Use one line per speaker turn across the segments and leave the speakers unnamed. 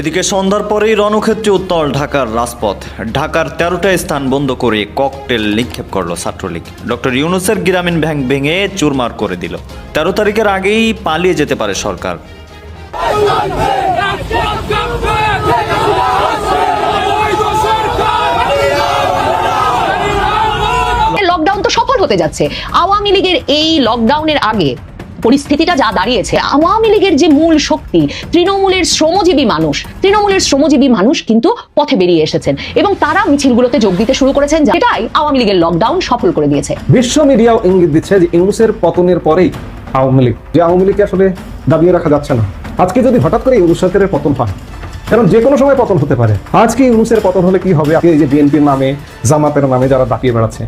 এদিকে সন্ধ্যার পরেই রণক্ষেত্রে উত্তল ঢাকার রাজপথ। ঢাকার তেরোটা স্থান বন্ধ করে ককটেল নিক্ষেপ করল ছাত্রলীগ। ডক্টর ইউনুসের গ্রামীণ ব্যাংক ভেঙে চুরমার করে দিল। তেরো তারিখের আগেই পালিয়ে যেতে পারে সরকার।
লকডাউন তো সফল হতে যাচ্ছে। আওয়ামী লীগের এই লকডাউনের আগে পরিস্থিতিটা যা দাঁড়িয়েছে, আওয়ামী লীগের যে মূল শক্তি, তৃণমূলের শ্রমজীবী মানুষ, তৃণমূলের শ্রমজীবী মানুষ কিন্তু পথে বেরিয়ে এসেছেন এবং তারা মিছিলগুলোতে যোগ দিতে শুরু করেছেন, যেটাই আওয়ামী লীগের লকডাউন সফল করে দিয়েছে।
বিশ্ব মিডিয়াও ইঙ্গিত দিচ্ছে যে ইউনুসের পতনের পরেই আওয়ামী লীগ, যে আওয়ামী লীগকে আসলে দাবিয়ে রাখা যাচ্ছে না। আজকে যদি হঠাৎ করে ইউনুস সরকারের পতন হয়, কারণ যে কোনো সময় পতন হতে পারে, আজকে ইউনুসের পতন হলে কি হবে? এই যে বিএনপির নামে, জামাতের নামে যারা দাপিয়ে বেড়াচ্ছে,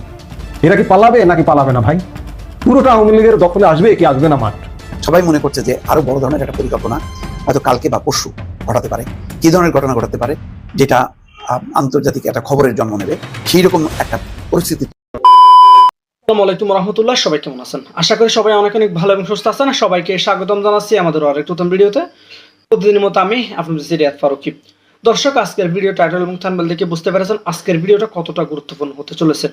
এরা কি পালাবে নাকি পালাবে না ভাই? পুরোটা আওয়ামী লীগের দখলে আসবে কি আসবে না মাঠ?
সবাই মনে করছে যে আরও বড় ধরনের একটা পরিকল্পনা হয়তো কালকে বা পরশু ঘটাতে পারে। কি ধরনের ঘটনা ঘটাতে পারে? যেটা আন্তর্জাতিক একটা খবরের জন্ম নেবে সেই রকম একটা পরিস্থিতি।
আসসালামু আলাইকুম রহমতুল্লাহ সবাই কেমন আছেন? আশা করি সবাই অনেক অনেক ভালো এবং সুস্থ আছেন। সবাইকে স্বাগতম জানাচ্ছি আমাদের আরেক নতুন ভিডিওতে। প্রতিদিনের মতো আমি আপনাদের সিরিয়াত ফারুকি। দর্শক আজকের ভিডিও টাইটেল এবং থানবেল দেখে বুঝতে পেরেছেন আজকের ভিডিওটা কতটা গুরুত্বপূর্ণ হতে চলেছে।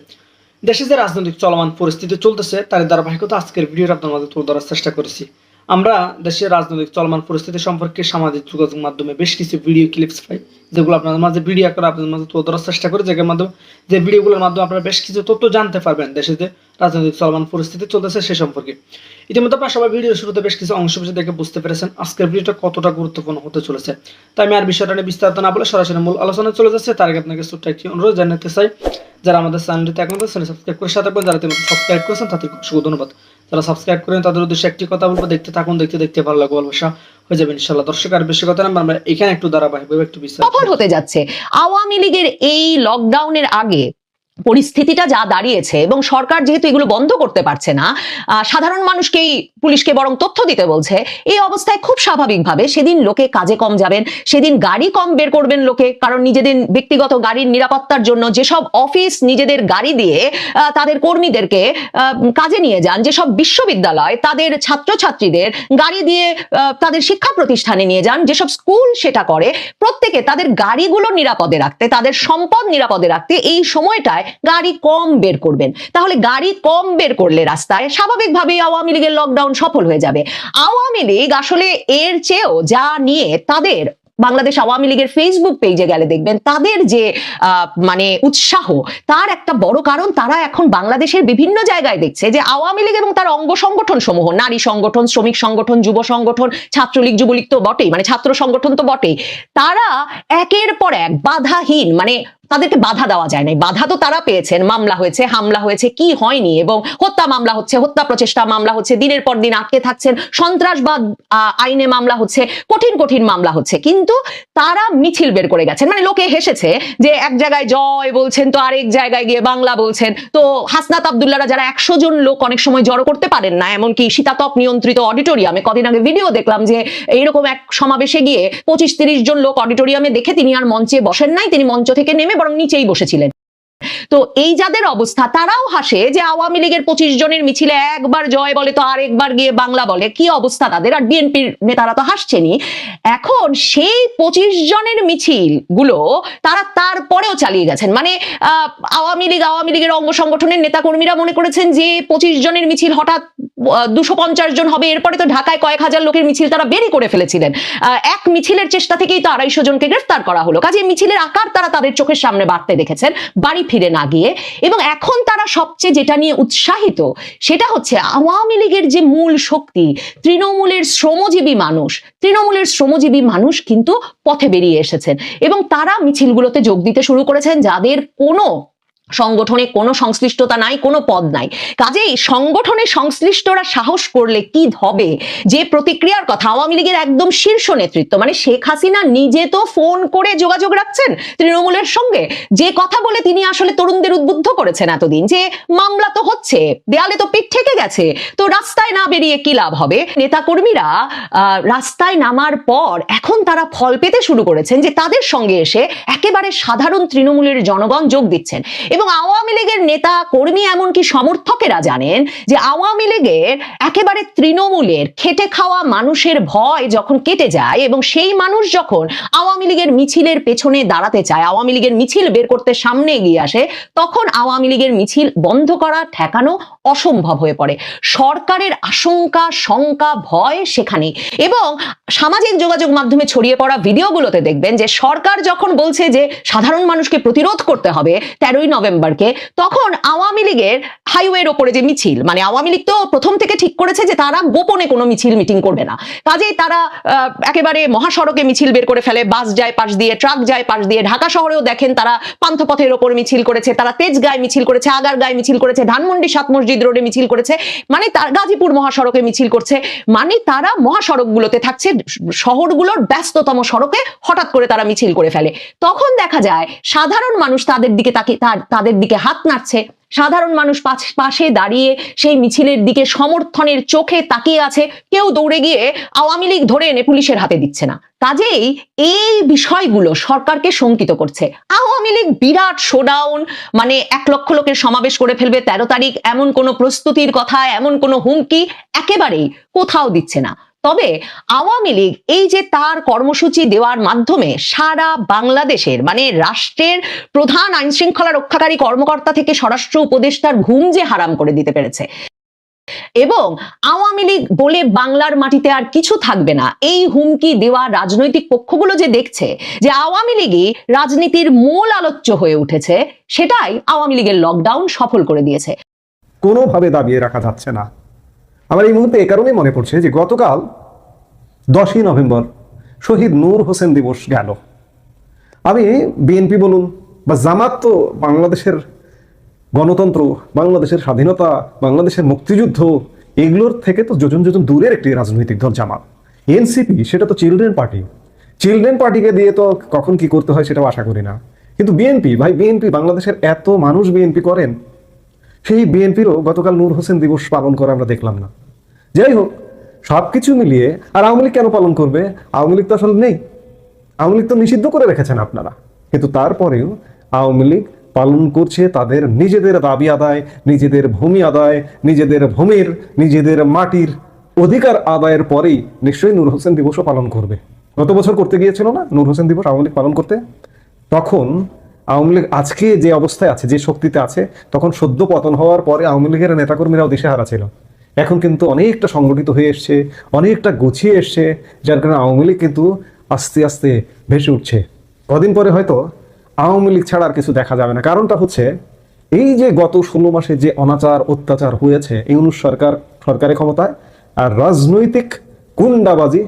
দেশে যে রাজনৈতিক চলমান পরিস্থিতি চলতেছে, তার ধারাবাহিকতা আজকের ভিডিওটা আপনার মাঝে তুলে ধরার চেষ্টা করেছি। আমরা দেশের রাজনৈতিক চলমান পরিস্থিতি সম্পর্কে সামাজিক যোগাযোগ মাধ্যমে বেশ কিছু ভিডিও ক্লিপস পাই, যেগুলো আপনাদের মাঝে ভিডিও করে আপনাদের মাঝে তুলে ধরার চেষ্টা করি, যেগুলোর মাধ্যমে যে ভিডিওগুলোর মাধ্যমে আপনারা বেশ কিছু তথ্য জানতে পারবেন দেশে যে রাজনৈতিক চলমান পরিস্থিতি চলতেছে সে সম্পর্কে। ইতিমধ্যে আপনারা সবাই ভিডিও শুরুতে বেশ কিছু অংশ বিশেষ দেখে বুঝতে পেরেছেন আজকের ভিডিওটা কতটা গুরুত্বপূর্ণ হতে চলেছে। তাই আমি আর বিষয়টা নিয়ে বিস্তারিত না বলে সরাসরি মূল আলোচনায় চলে যাচ্ছে। তার আগে আপনাকে ছোট্ট একটি অনুরোধ জানাতে চাই, যারা আমাদের চ্যানেলটিতে এখন চ্যানেল সাবস্ক্রাইব করে সাথে যারা ইতিমধ্যে সাবস্ক্রাইব করেছেন তাদেরকে অসংখ্য ধন্যবাদ। যারা সাবস্ক্রাইব করেন, তাদের উদ্দেশ্যে একটি কথা বলব, দেখতে থাকুন, দেখতে দেখতে ভালো লাগবে, ভালোবাসা হয়ে যাবে ইনশাল্লাহ দর্শক, আর বেশি কথা না, আমরা এখানে একটু ধারাবাহিকভাবে একটু বিস্তারিত।
হতে যাচ্ছে। আওয়ামী লীগের এই লকডাউনের আগে পরিস্থিতিটা যা দাঁড়িয়েছে এবং সরকার যেহেতু এগুলো বন্ধ করতে পারছে না সাধারণ মানুষকেই পুলিশকে বরং তথ্য দিতে বলছে, এই অবস্থায় খুব স্বাভাবিকভাবে সেদিন লোকে কাজে কম যাবেন, সেদিন গাড়ি কম বের করবেন লোকে, কারণ নিজেদের ব্যক্তিগত গাড়ির নিরাপত্তার জন্য যেসব অফিস নিজেদের গাড়ি দিয়ে তাদের কর্মীদেরকে কাজে নিয়ে যান, যেসব বিশ্ববিদ্যালয় তাদের ছাত্রছাত্রীদের গাড়ি দিয়ে তাদের শিক্ষা প্রতিষ্ঠানে নিয়ে যান, যেসব স্কুল সেটা করে, প্রত্যেকে তাদের গাড়িগুলো নিরাপদে রাখতে, তাদের সম্পদ নিরাপদে রাখতে এই সময়টায় গাড়ি কম বের করবেন। তাহলে গাড়ি কম বের করলে রাস্তায় স্বাভাবিকভাবেই আওয়ামী লীগের লকডাউন সফল হয়ে যাবে। আওয়ামী লীগ আসলে এর চেয়েও যা নিয়ে তাদের বাংলাদেশ আওয়ামী লীগের ফেসবুক পেজে গেলে দেখবেন, তাদের যে মানে উৎসাহ, তার একটা বড় কারণ তারা এখন বাংলাদেশের বিভিন্ন জায়গায় দেখছে যে আওয়ামী লীগ এবং তার অঙ্গ সংগঠন সমূহ, নারী সংগঠন, শ্রমিক সংগঠন, যুব সংগঠন, ছাত্রলীগ, যুবলীগ তো বটেই মানে ছাত্র সংগঠন তো বটেই, তারা একের পর এক বাধাহীন মানে তাদেরকে বাধা দেওয়া যায় নাই। বাধা তো তারা পেয়েছেন, মামলা হয়েছে, হামলা হয়েছে, কি হয়নি এবং হত্যা মামলা হচ্ছে, হত্যা প্রচেষ্টা মামলা হচ্ছে, দিনের পর দিন আটকে থাকছেন, সন্ত্রাসবাদ আইনে মামলা হচ্ছে, কঠিন কঠিন মামলা হচ্ছে। কিন্তু তারা মিছিল বের করে গেছেন। মানে লোকে হেসেছে যে এক জায়গায় জয় বলছেন, তো আরেক জায়গায় গিয়ে বাংলা বলছেন। তো হাসনাত আবদুল্লারা যারা একশো জন লোক অনেক সময় জড়ো করতে পারেন না, এমনকি শীতাতপ নিয়ন্ত্রিত অডিটোরিয়ামে, কদিন আগে ভিডিও দেখলাম যে এইরকম এক সমাবেশে গিয়ে পঁচিশ, তিরিশ জন লোক অডিটোরিয়ামে দেখে তিনি আর মঞ্চে বসেন নাই, তিনি মঞ্চ থেকে নেমে বরং নিচেই বসেছিলেন। তো এই যাদের অবস্থা, তারাও হাসে যে আওয়ামী লীগের পঁচিশ জনের মিছিলে একবার জয় বলে তো আরেকবার গিয়ে বাংলা বলে। কি অবস্থা তাদের? আর বিএনপির নেতারা তো হাসছেনই। এখন সেই পঁচিশ জনের মিছিলগুলো তারা তারপরেও চালিয়ে গেছেন। মানে আওয়ামী লীগ, আওয়ামী লীগের অঙ্গ সংগঠনের নেতাকর্মীরা মনে করেছেন যে পঁচিশ জনের মিছিল হঠাৎ দুশো পঞ্চাশ জন হবে, এরপরে তো ঢাকায় কয়েক হাজার লোকের মিছিল তারা বেরি করে ফেলেছিলেন। এক মিছিলের চেষ্টা থেকেই তো আড়াইশো জনকে গ্রেফতার করা হলো। কাজে মিছিলের আকার তারা তাদের চোখের সামনে বাড়তে দেখেছেন। বাড়ি ফিরে না গিয়ে এবং এখন তারা সবচেয়ে যেটা নিয়ে উৎসাহিত সেটা হচ্ছে আওয়ামী লীগের যে মূল শক্তি, তৃণমূলের শ্রমজীবী মানুষ, তৃণমূলের শ্রমজীবী মানুষ কিন্তু পথে বেরিয়ে এসেছেন এবং তারা মিছিলগুলোতে যোগ দিতে শুরু করেছেন যাদের কোনো সংগঠনে কোনো সংশ্লিষ্টতা নাই, কোনো পদ নাই। কাজেই সংগঠনে সংশ্লিষ্টরা সাহস করলে কি হবে? যে প্রতিক্রিয়ার কথা আওয়ামী লীগের একদম শীর্ষ নেতৃত্ব মানে শেখ হাসিনা নিজে তো ফোন করে যোগাযোগ রাখছেন তৃণমূলের সঙ্গে। যে কথা বলে তিনি আসলে তরুণদের উদ্বুদ্ধ করেছেন এতদিন, যে মামলা তো হচ্ছে, দেয়ালে তো পিঠ থেকে গেছে, তো রাস্তায় না বেরিয়ে কি লাভ হবে? নেতাকর্মীরা রাস্তায় নামার পর এখন তারা ফল পেতে শুরু করেছেন যে তাদের সঙ্গে এসে একেবারে সাধারণ তৃণমূলের জনগণ যোগ দিচ্ছেন। এবং এবং আওয়ামী লীগের নেতা, কর্মী এমনকি সমর্থকেরা জানেন যে আওয়ামী লীগের একেবারে তৃণমূলের খেটে খাওয়া মানুষের ভয় যখন কেটে যায় এবং সেই মানুষ যখন আওয়ামী লীগের মিছিলের পেছনে দাঁড়াতে চায়, আওয়ামী লীগের মিছিল বের করতে সামনে এগিয়ে আসে, তখন আওয়ামী লীগের মিছিল বন্ধ করা, ঠেকানো অসম্ভব হয়ে পড়ে। সরকারের আশঙ্কা, শঙ্কা, ভয় সেখানে এবং সামাজিক যোগাযোগ মাধ্যমে ছড়িয়ে পড়া ভিডিওগুলোতে দেখবেন যে সরকার যখন বলছে যে সাধারণ মানুষকে প্রতিরোধ করতে হবে, তেরোই নভেম্বরকে, তখন আওয়ামী লীগের হাইওয়ের ওপরে যে মিছিল মানে আওয়ামী লীগ তো প্রথম থেকে ঠিক করেছে যে তারা গোপনে কোনো মিছিল মিটিং করবে না। কাজেই তারা একেবারে মহাসড়কে মিছিল বের করে ফেলে, বাস যায় পাশ দিয়ে, ট্রাক যায় পাশ দিয়ে, ঢাকা শহরেও দেখেন তারা পান্থপথের ওপর মিছিল করেছে, তারা তেজগাঁয় মিছিল করেছে আগার গায়ে মিছিল করেছে, ধানমন্ডি সাত মসজিদ রোডে মিছিল করেছে মানে তার গাজীপুর মহাসড়কে মিছিল করছে মানে তারা মহাসড়কগুলোতে থাকছে, শহরগুলোর ব্যস্ততম সড়কে হঠাৎ করে তারা মিছিল করে ফেলে। তখন দেখা যায়, সাধারণ মানুষ তাদের দিকে তাকে তার- তাদের দিকে হাত নাড়ছে। সাধারণ মানুষ পাশে দাঁড়িয়ে সেই মিছিলের দিকে সমর্থনের চোখে তাকিয়ে আছে। কেউ দৌড়ে গিয়ে আওয়ামী লীগ ধরে এনে পুলিশের হাতে দিচ্ছে না। কাজেই এই বিষয়গুলো সরকারকে শঙ্কিত করছে। আওয়ামী লীগ বিরাট শোডাউন মানে এক লক্ষ লোকের সমাবেশ করে ফেলবে তেরো তারিখ, এমন কোনো প্রস্তুতির কথা, এমন কোনো হুমকি একেবারেই কোথাও দিচ্ছে না। তবে আওয়ামী লীগ এই যে তার কর্মসূচি দেওয়ার মাধ্যমে সারা বাংলাদেশের মানে রাষ্ট্রের প্রধান আইন শৃঙ্খলা রক্ষাকারী কর্মকর্তা থেকে স্বরাষ্ট্র উপদেষ্টার ঘুম যে হারাম করে দিতে পেরেছে। এবং আওয়ামী লীগ বলে বাংলার মাটিতে আর কিছু থাকবে না। এই হুমকি দেওয়া রাজনৈতিক পক্ষগুলো যে দেখছে যে আওয়ামী লীগই রাজনীতির মূল আলোচ্য হয়ে উঠেছে, সেটাই আওয়ামী লীগের লকডাউন সফল করে দিয়েছে।
কোনোভাবে দাবিয়ে রাখা যাচ্ছে না। আমার এই মুহূর্তে এ কারণেই মনে পড়ছে যে গতকাল দশই নভেম্বর শহীদ নূর হোসেন দিবস গেল। আমি বিএনপি বলুন বা জামাত তো বাংলাদেশের গণতন্ত্র, বাংলাদেশের স্বাধীনতা, বাংলাদেশের মুক্তিযুদ্ধ, এগুলোর থেকে তো যোজন যোজন দূরের একটি রাজনৈতিক দল জামাত। এনসিপি, সেটা তো চিলড্রেন পার্টি। চিলড্রেন পার্টিকে দিয়ে তো কখন কি করতে হয় সেটাও আশা করি না। কিন্তু বিএনপি, ভাই বিএনপি, বাংলাদেশের এত মানুষ বিএনপি করেন সেই বিএনপিরও গতকাল নূর হোসেন দিবস পালন করা আমরা দেখলাম না। যাই হোক সব কিছু মিলিয়ে, আর আওয়ামী লীগ কেন পালন করবে? আওয়ামী লীগ তো আসলে নেই। আওয়ামী লীগ তো নিষিদ্ধ করে রেখেছেন আপনারা। কিন্তু তারপরেও আওয়ামী লীগ পালন করছে তাদের নিজেদের দাবি আদায়, নিজেদের ভূমি আদায়, নিজেদের ভূমির, নিজেদের মাটির অধিকার আদায়ের পরেই নিশ্চয়ই নূর হোসেন দিবসও পালন করবে। গত বছর করতে গিয়েছিল না নূর হোসেন দিবস আওয়ামী লীগ পালন করতে? তখন আওয়ামী লীগ আজকে যে অবস্থায় আছে, যে শক্তিতে আছে, তখন সদ্য পতন হওয়ার পরে আওয়ামী লীগের নেতাকর্মীরাও দিশেহারা ছিল। এখন কিন্তু অনেকটা সংগঠিত হয়ে এসছে, অনেকটা গুছিয়ে এসছে, যার কারণে আওয়ামী লীগ কিন্তু আস্তে আস্তে ভেসে উঠছে। কদিন পরে হয়তো আওয়ামী লীগ ছাড়া আর কিছু দেখা যাবে না। কারণটা হচ্ছে, এই যে গত ষোলো মাসে যে অনাচার, অত্যাচার হয়েছে, ইউনুস সরকার, সরকারের ক্ষমতায়, আর রাজনৈতিক কুন্ডাবাজি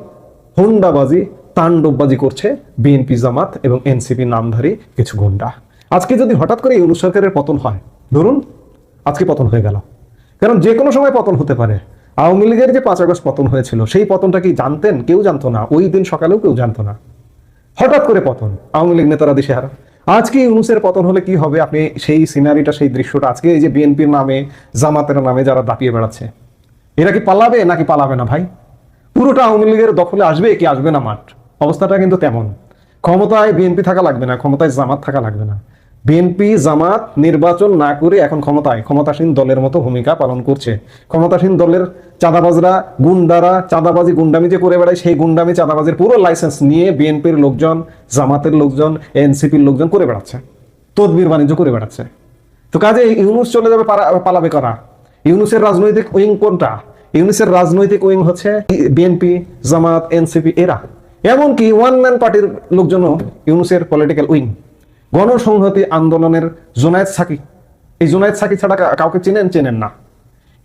হুন্ডাবাজি তাণ্ডববাজি করছে বিএনপি জামাত এবং এনসিপি নামধারী কিছু গুন্ডা। আজকে যদি হঠাৎ করে ইউনুস সরকারের পতন হয়, ধরুন, আজকে পতন হয়ে গেল। কারণ যে কোনো সময় পতন হতে পারে। আওয়ামী লীগের যে পাঁচ আগস্ট পতন হয়েছিল, সেই পতনটা কি জানতেন? কেউ জানতো না। ওই দিন সকালেও কেউ জানতো না। হঠাৎ করে পতন, আওয়ামী লীগ নেতারা দিশে হারা আজকে ইউনুসের পতন হলে কি হবে? আপনি সেই সিনারিটা সেই দৃশ্যটা আজকে এই যে বিএনপির নামে, জামাতের নামে যারা দাপিয়ে বেড়াচ্ছে, এরা কি পালাবে নাকি পালাবে না ভাই? পুরোটা আওয়ামী লীগের দখলে আসবে কি আসবে না মাঠ? অবস্থাটা কিন্তু তেমন। ক্ষমতায় বিএনপি থাকা লাগবে না, ক্ষমতায় জামাত থাকা লাগবে না। বিএনপি, জামাত, নির্বাচন না করে এখন ক্ষমতায়, ক্ষমতাসীন দলের মতো ভূমিকা পালন করছে। ক্ষমতাসীন দলের চাঁদাবাজরা, গুন্ডারা, চাঁদাবাজি গুন্ডামি যে করে বেড়ায়, সেই গুন্ডামি, চাঁদাবাজির পুরো লাইসেন্স নিয়ে বিএনপির লোকজন, জামাতের লোকজন, এনসিপির লোকজন করে বেড়াচ্ছে। তদবির বাণিজ্য করে বেড়াচ্ছে। তো কাজে ইউনুস চলে যাবে পালাবে করা? ইউনুসের রাজনৈতিক উইং কোনটা? ইউনুসের রাজনৈতিক উইং হচ্ছে বিএনপি, জামাত, এনসিপি, এরা। এমনকি ওয়ান ম্যান পার্টির লোকজনও ইউনুসের পলিটিক্যাল উইং গণসংহতি আন্দোলনের জোনায়েদ সাকি। এই জোনায়েদ সাকি ছাড়া কাউকে চেনেন চেনেন না।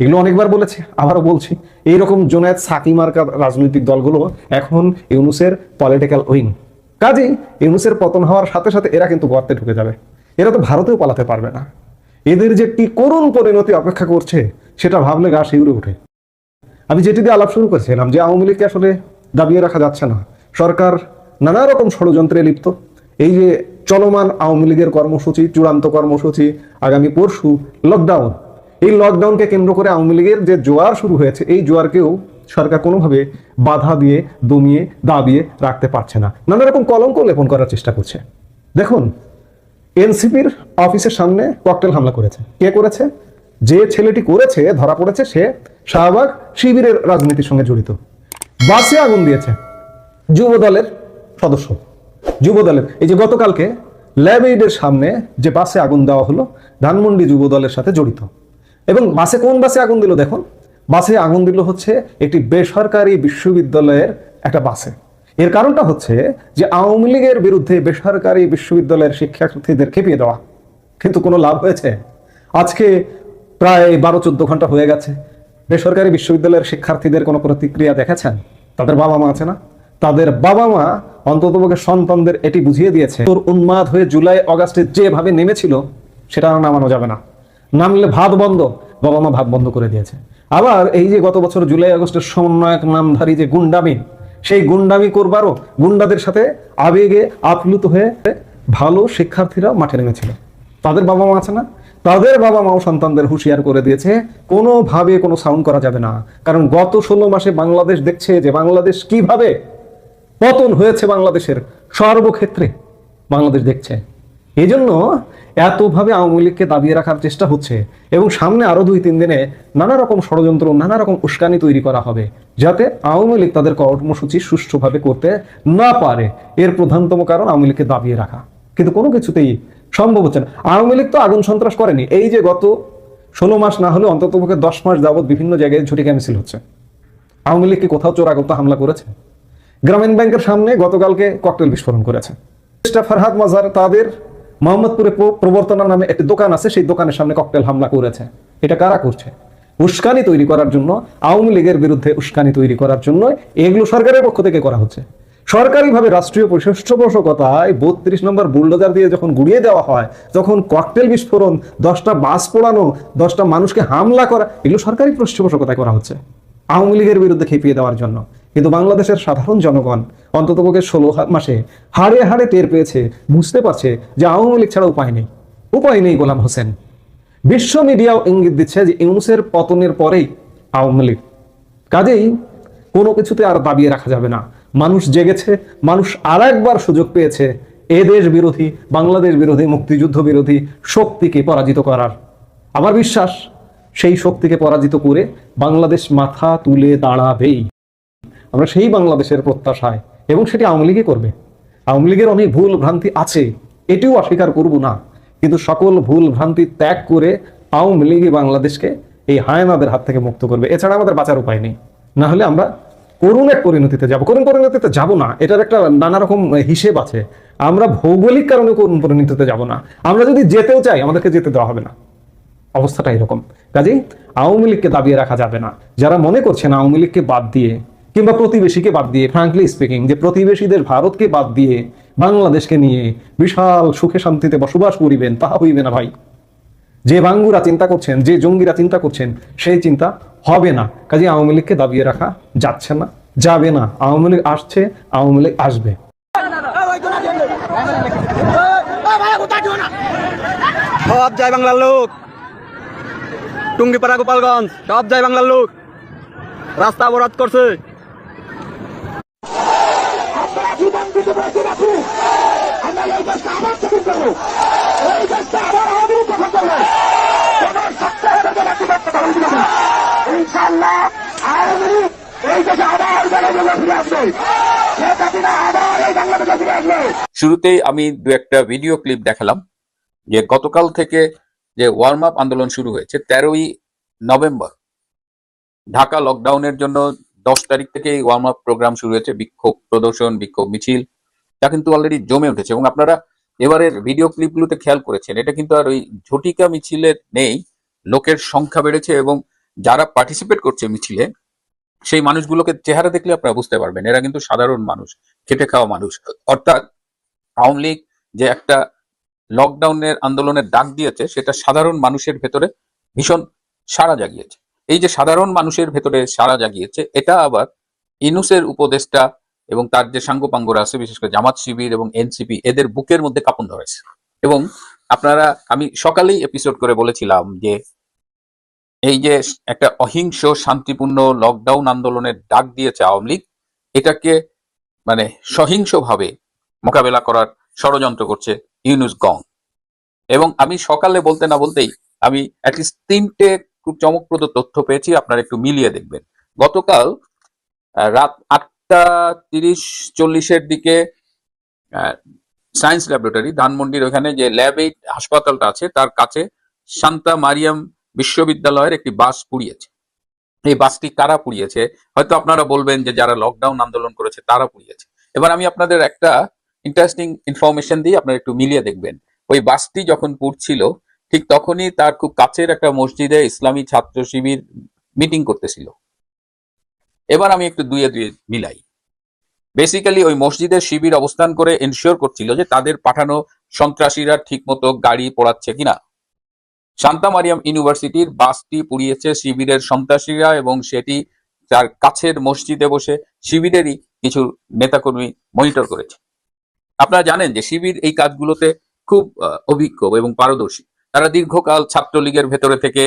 এগুলো অনেকবার বলেছে, আবারও বলছি। এইরকম জোনায়েদ সাকি মার্কা রাজনৈতিক দলগুলো এখন ইউনুসের পলিটিক্যাল উইং কাজেই ইউনুসের পতন হওয়ার সাথে সাথে এরা কিন্তু গর্তে ঢুকে যাবে। এরা তো ভারতেও পালাতে পারবে না। এদের যে কি করুণ পরিণতি অপেক্ষা করছে, সেটা ভাবলে গা শিউরে ওঠে। আমি যেটি দিয়ে আলাপ শুরু করেছিলাম যে আওয়ামী লীগকে আসলে দাবিয়ে রাখা যাচ্ছে না। সরকার নানা রকম ষড়যন্ত্রে লিপ্ত। এই যে চলমান আওয়ামী লীগের কর্মসূচি, চূড়ান্ত কর্মসূচি, আগামী পরশু লকডাউন এই লকডাউনকে কেন্দ্র করে আওয়ামী লীগের যে জোয়ার শুরু হয়েছে, এই জোয়ারকেও সরকার কোনোভাবে বাধা দিয়ে, দমিয়ে, দাবিয়ে রাখতে পারছে না। নানা রকম কলঙ্ক লেপন করার চেষ্টা করছে। দেখুন, এনসিপির অফিসের সামনে ককটেল হামলা করেছে। কে করেছে? যে ছেলেটি করেছে, ধরা পড়েছে, সে শাহবাগ শিবিরের রাজনীতির সঙ্গে জড়িত। বাসে আগুন দিয়েছে। যুব দলের সদস্য। যুব দলের এই যে গতকালকে ল্যাব এইডের সামনে যে বাসে আগুন দেওয়া হলো, ধানমন্ডি যুব দলের সাথে জড়িত। এবং বাসে কোন বাসে আগুন দিল দেখুন? বাসে আগুন দিল হচ্ছে একটি বেসরকারি বিশ্ববিদ্যালয়ের একটা বাসে। এর কারণটা হচ্ছে যে আওয়ামী লীগের বিরুদ্ধে বেসরকারি বিশ্ববিদ্যালয়ের শিক্ষার্থীদের খেপিয়ে দেওয়া। কিন্তু কোনো লাভ হয়েছে? আজকে প্রায় বারো চোদ্দ ঘণ্টা হয়ে গেছে। বেসরকারি বিশ্ববিদ্যালয়ের শিক্ষার্থীদের কোনো প্রতিক্রিয়া দেখেছেন? তাদের বাবা মা আছে না? তাদের বাবা মা অন্ততপক্ষে সন্তানদের এটি বুঝিয়ে দিয়েছে। তোর উন্মাদ হয়ে জুলাই অগাস্টে যেভাবে নেমেছিল, সেটা আর নামানো যাবে না। নামলে ভাত বন্ধ বাবা মা ভাত বন্ধ করে দিয়েছে। আবার এই যে গত বছর জুলাই আগস্টের সমন্বয়ক নামধারী যে গুন্ডামি, সেই গুন্ডামি করবারও গুন্ডাদের সাথে আবেগে আপ্লুত হয়ে ভালো শিক্ষার্থীরা মাঠে নেমেছিল। তাদের বাবা মা আছে না? তাদের বাবা মাও সন্তানদের হুঁশিয়ার করে দিয়েছে, কোনোভাবে কোনো সাউন্ড করা যাবে না। কারণ গত ষোলো মাসে বাংলাদেশ দেখছে যে বাংলাদেশ কীভাবে পতন হয়েছে বাংলাদেশের সর্বক্ষেত্রে। বাংলাদেশ দেখছে। এই জন্য এতভাবে আওয়ামী লীগকে দাবিয়ে রাখার চেষ্টা হচ্ছে এবং সামনে আরও দুই তিন দিনে নানা রকম ষড়যন্ত্র নানা রকম উস্কানি তৈরি করা হবে যাতে আওয়ামী লীগ তাদের কর্মসূচি সুষ্ঠুভাবে করতে না পারে। এর প্রধানতম কারণ আওয়ামী লীগকে দাবিয়ে রাখা। কিন্তু কোনো কিছুতেই সম্ভব হচ্ছে না। আওয়ামী লীগ তো আগুন সন্ত্রাস করেনি। এই যে গত ষোলো মাস না হলে অন্তত দশ মাস যাবৎ বিভিন্ন জায়গায় ঝুটিকা মিছিল হচ্ছে। আওয়ামী লীগ কি কোথাও চোরাগত হামলা করেছে? গ্রামীণ ব্যাংকের সামনে গতকালকে ককটেল বিস্ফোরণ করেছে। ফারহাদ মাজার তাদের মোহাম্মদপুরে প্র- প্রবর্তনা নামে একটি দোকান আছে, সেই দোকানের সামনে ককটেল হামলা করেছে। এটা কারা করছে? উস্কানি তৈরি করার জন্য, আওয়ামী লীগের বিরুদ্ধে উস্কানি তৈরি করার জন্য এগুলো সরকারের পক্ষ থেকে করা হচ্ছে। সরকারিভাবে রাষ্ট্রীয় পৃষ্ঠপোষকতায় বত্রিশ নম্বর বুলডোজার দিয়ে যখন গুড়িয়ে দেওয়া হয়, তখন ককটেল বিস্ফোরণ, দশটা বাস পোড়ানো, দশটা মানুষকে হামলা করা, এগুলো সরকারি পৃষ্ঠপোষকতায় করা হচ্ছে। আওয়ামী লীগের বিরুদ্ধে খেপিয়ে দেওয়ার জন্য। কিন্তু বাংলাদেশের সাধারণ জনগণ অন্ততপক্ষে ষোলো মাসে হাড়ে হাড়ে টের পেয়েছে, বুঝতে পারছে যে আওয়ামী লীগ ছাড়া উপায় নেই। উপায় নেই গোলাম হোসেন। বিশ্ব মিডিয়াও ইঙ্গিত দিচ্ছে যে ইউনুসের পতনের পরেই আওয়ামী লীগ। কাজেই কোনো কিছুতে আর দাবিয়ে রাখা যাবে না। মানুষ জেগেছে, মানুষ আর একবার সুযোগ পেয়েছে এ দেশ বিরোধী, বাংলাদেশ বিরোধী, মুক্তিযুদ্ধ বিরোধী শক্তিকে পরাজিত করার। আমার বিশ্বাস, সেই শক্তিকে পরাজিত করে বাংলাদেশ মাথা তুলে দাঁড়াবেই। আমরা সেই বাংলাদেশের প্রত্যাশায়, এবং সেটি আওয়ামী লীগই করবে। আওয়ামী লীগের অনেক ভুল ভ্রান্তি আছে, এটিও অস্বীকার করব না। কিন্তু সকল ভুল ভ্রান্তি ত্যাগ করে আওয়ামী লীগই বাংলাদেশকে এই হায়নাদের হাত থেকে মুক্ত করবে। এছাড়া আমাদের বাঁচার উপায় নেই। না হলে আমরা করুণ এক পরিণতিতে যাব। করুণ পরিণতিতে যাব না, এটার একটা নানা রকম হিসেব আছে। আমরা ভৌগোলিক কারণে করুণ পরিণতিতে যাব না। আমরা যদি যেতেও চাই, আমাদেরকে যেতে দেওয়া হবে না। অবস্থাটা এরকম। কাজেই আওয়ামী লীগকে দাবিয়ে রাখা যাবে না। যারা মনে করছেন আওয়ামী লীগকে বাদ দিয়ে কিংবা প্রতিবেশীকে বাদ দিয়ে ফ্রাঙ্কলি স্পিকিং যে প্রতিবেশীদের ভারতকে বাদ দিয়ে বাংলাদেশকে নিয়ে বিশাল সুখে শান্তিতে বসবাস করিবেন, তাহা হইবে না ভাই। যে বাঙ্গুরা চিন্তা করছেন, যে জঙ্গিরা চিন্তা করছেন, সেই চিন্তা হবে না। কাজে আওয়ামী লীগকে দাবিয়ে রাখা যাচ্ছে না, যাবে না। আওয়ামী লীগ আসছে, আওয়ামী লীগ আসবে।
সব যায় বাংলার লোক। টুঙ্গিপাড়া গোপালগঞ্জ, সব যায় বাংলার লোক। রাস্তা অবরোধ করছে।
শুরুতেই আমি দু একটা ভিডিও ক্লিপ দেখালাম যে গতকাল থেকে যে ওয়ার্ম আপ আন্দোলন শুরু হয়েছে, তেরোই নভেম্বর। ঢাকা লকডাউনের জন্য দশ তারিখ থেকে ওয়ার্ম আপ প্রোগ্রাম শুরু হয়েছে। বিক্ষোভ প্রদর্শন, বিক্ষোভ মিছিল। তা কিন্তু অলরেডি জমে উঠেছে এবং আপনারা এবারের ভিডিও ক্লিপগুলোতে খেয়াল করেছেন। এটা কিন্তু আর ওই ঝটিকা মিছিলের নেই, লোকের সংখ্যা বেড়েছে এবং যারা পার্টিসিপেট করছে মিছিলে, সেই মানুষগুলোকে চেহারা দেখলে আপনারা বুঝতে পারবেন। এরা কিন্তু সাধারণ মানুষ, খেটে খাওয়া মানুষ। অর্থাৎ আওয়ামী লীগ যে একটা লকডাউনের আন্দোলনের ডাক দিয়েছে, সেটা সাধারণ মানুষের ভেতরে ভীষণ সাড়া জাগিয়েছে। এই যে সাধারণ মানুষের ভেতরে সাড়া জাগিয়েছে, এটা আবার ইনুসের উপদেষ্টা এবং তার যে সাঙ্গপাঙ্গরা আছে, বিশেষ করে জামাত শিবির এবং এনসিপি, এদের বুকের মধ্যে কাপন ধরেছে। এবং আপনারা, আমি সকালেই এপিসোড করে বলেছিলাম যে, এই যে একটা অহিংস, শান্তিপূর্ণ লকডাউন আন্দোলনের ডাক দিয়েছে আওয়ামী লীগ, এটাকে মানে সহিংসভাবে মোকাবেলা করার ষড়যন্ত্র করছে ইউনুস গং। এবং আমি সকালে বলতে না বলতেই আমি অ্যাটলিস্ট তিনটে খুব চমকপ্রদ তথ্য পেয়েছি, আপনারা একটু মিলিয়ে দেখবেন। গতকাল রাত আটটা তিরিশ চল্লিশের দিকে সায়েন্স ল্যাবরেটরি, ধানমন্ডির ওখানে যে ল্যাব এইট হাসপাতালটা আছে, তার কাছে শান্তা মারিয়াম বিশ্ববিদ্যালয়ের একটি বাস পুড়িয়েছে। এই বাসটি কারা পুড়িয়েছে? হয়তো আপনারা বলবেন যে যারা লকডাউন আন্দোলন করেছে তারা পুড়িয়েছে। এবার আমি আপনাদের একটা ইন্টারেস্টিং ইনফরমেশন দিয়ে আপনারা একটু মিলিয়ে দেখবেন। ওই বাসটি যখন পুড়ছিল, ঠিক তখনই তার খুব কাছের একটা মসজিদে ইসলামী ছাত্র শিবির মিটিং করতেছিল। এবার আমি একটু দুয়ে দুয়ে মিলাই। বেসিক্যালি ওই মসজিদের শিবির অবস্থান করে এনশিওর করছিল যে তাদের পাঠানো সন্ত্রাসীরা ঠিকমতো গাড়ি পোড়াচ্ছে কিনা। শান্তা মারিয়াম ইউনিভার্সিটির বাসটি পুড়িয়েছে শিবিরের সন্ত্রাসীরা এবং সেটি তার কাছের মসজিদে বসে শিবিরেরই কিছু নেতাকর্মী মনিটর করেছে। আপনারা জানেন যে শিবির এই কাজগুলোতে খুব অভিজ্ঞ এবং পারদর্শী। তারা দীর্ঘকাল ছাত্রলীগের ভেতরে থেকে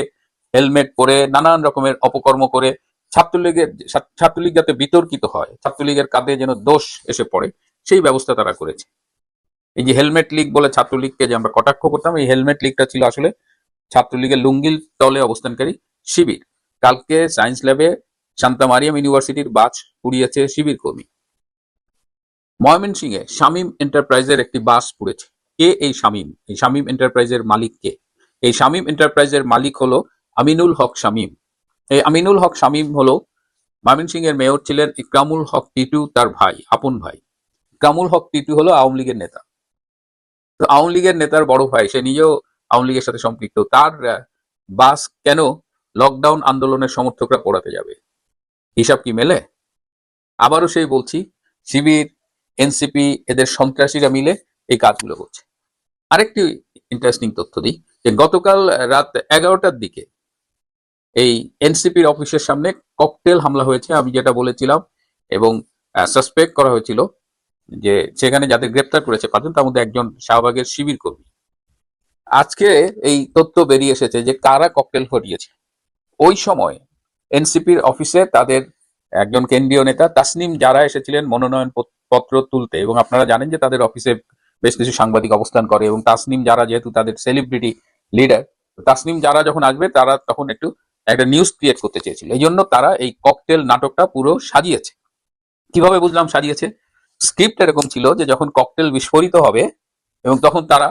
হেলমেট পরে নানান রকমের অপকর্ম করে ছাত্রলীগের ছাত্রলীগ যাতে বিতর্কিত হয়, ছাত্রলীগের কাঁধে যেন দোষ এসে পড়ে, সেই ব্যবস্থা তারা করেছে। এই যে হেলমেট লীগ বলে ছাত্রলীগকে যে আমরা কটাক্ষ করতাম, এই হেলমেট লীগটা ছিল আসলে ছাত্রলীগের লুঙ্গিল তলে অবস্থানকারী শিবির। কালকে সায়েন্স ল্যাবে শান্তা মারিয়াম ইউনিভার্সিটির বাস পুড়িয়েছে শিবির কর্মী। ময়মনসিংহে শামীম এন্টারপ্রাইজের একটি বাস পুড়েছে কে এই শামীম? এই শামীম এন্টারপ্রাইজের মালিক কে? এই শামীম এন্টারপ্রাইজের মালিক হলো আমিনুল হক শামীম। এই আমিনুল হক শামীম হলো ময়মনসিংহের মেয়র ছিলেন ইকরামুল হক টিটু, তার ভাই, আপন ভাই। ইকরামুল হক টিটু হলো আওয়ামী লীগের নেতা। তো আওয়ামী লীগের নেতার বড় ভাই, সে নিজেও আওয়ামী লীগের সাথে সম্পৃক্ত। তার বাস কেন লকডাউন আন্দোলনের সমর্থকরা পড়াতে যাবে? হিসাব কি মেলে? আবারও সেই বলছি, শিবির, এনসিপি, এদের সন্ত্রাসীরা মিলে এই কাজগুলো করছে। আরেকটি ইন্টারেস্টিং তথ্য দিই, যে গতকাল রাত এগারোটার দিকে এই এনসিপির অফিসের সামনে ককটেল হামলা হয়েছে, আমি যেটা বলেছিলাম, এবং সাসপেক্ট করা হয়েছিল যে সেখানে যাদের গ্রেপ্তার করেছে পাঁচজন, তার মধ্যে একজন শাহবাগের শিবির কর্মী। আজকে এই তথ্য বেরিয়ে এসেছে যে কারা ককটেল ঘটিয়েছে ওই সময় এনসিপির অফিসে তাদের একজন কেন্দ্রীয় নেতা তাসনিম যারা এসেছিলেন মনোনয়ন পত্র তুলতে, এবং আপনারা জানেন যে তাদের অফিসে বেশ কিছু সাংবাদিক অবস্থান করে, এবং তাসনিম যারা যেহেতু তাদের সেলিব্রিটি লিডার তাসনিম যারা যখন আসবে, তারা তখন একটু একটা নিউজ ক্রিয়েট করতে চেয়েছিল। এই জন্য তারা এই ককটেল নাটকটা পুরো সাজিয়েছে। কীভাবে বুঝলাম সাজিয়েছে? স্ক্রিপ্ট এরকম ছিল যে যখন ককটেল বিস্ফোরিত হবে এবং তখন তারা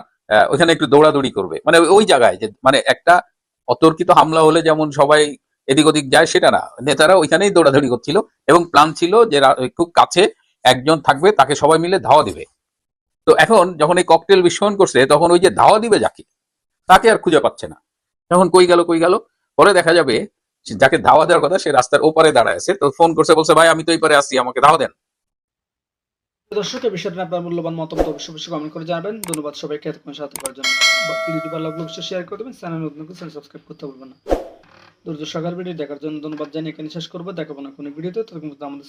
ওখানে একটু দৌড়াদৌড়ি করবে। মানে ওই জায়গায় যে মানে একটা অতর্কিত হামলা হলে যেমন সবাই এদিক ওদিক যায়, সেটা না। নেতারা ওইখানেই দৌড়াদৌড়ি করছিল এবং প্ল্যান ছিল যে খুব কাছে একজন থাকবে, তাকে সবাই মিলে ধাওয়া দিবে। তো এখন যখন এই ককটেল বিস্ফোরণ করছে, তখন ওই যে ধাওয়া দিবে যাকে, তাকে আর খুঁজে পাচ্ছে না। তখন কই গেল কই গেল? পরে দেখা যাবে যাকে ধাওয়া দেওয়ার কথা সে রাস্তার ওপারে দাঁড়ায় আছে। তো ফোন করছে, বলছে, ভাই, আমি তো এই পারে আসছি, আমাকে ধাওয়া দেন।
দর্শক এই বিষয়টা আপনার মূল্যবান মতামত অবশ্যই অবশ্যই কমেন্ট করে জানাবেন। ধন্যবাদ সবাইকে, এতক্ষণ সাথে করার জন্য। ভিডিওটি ভালো লাগলে অবশ্যই শেয়ার করে দেবেন। চ্যানেল নতুন করে সাবস্ক্রাইব করতে ভুলবেন না। দুর্য সকাল ভিডিও দেখার জন্য ধন্যবাদ জানিয়ে এখানে শেষ করব। দেখাবো না কোনো ভিডিওতে। পর্যন্ত আমাদের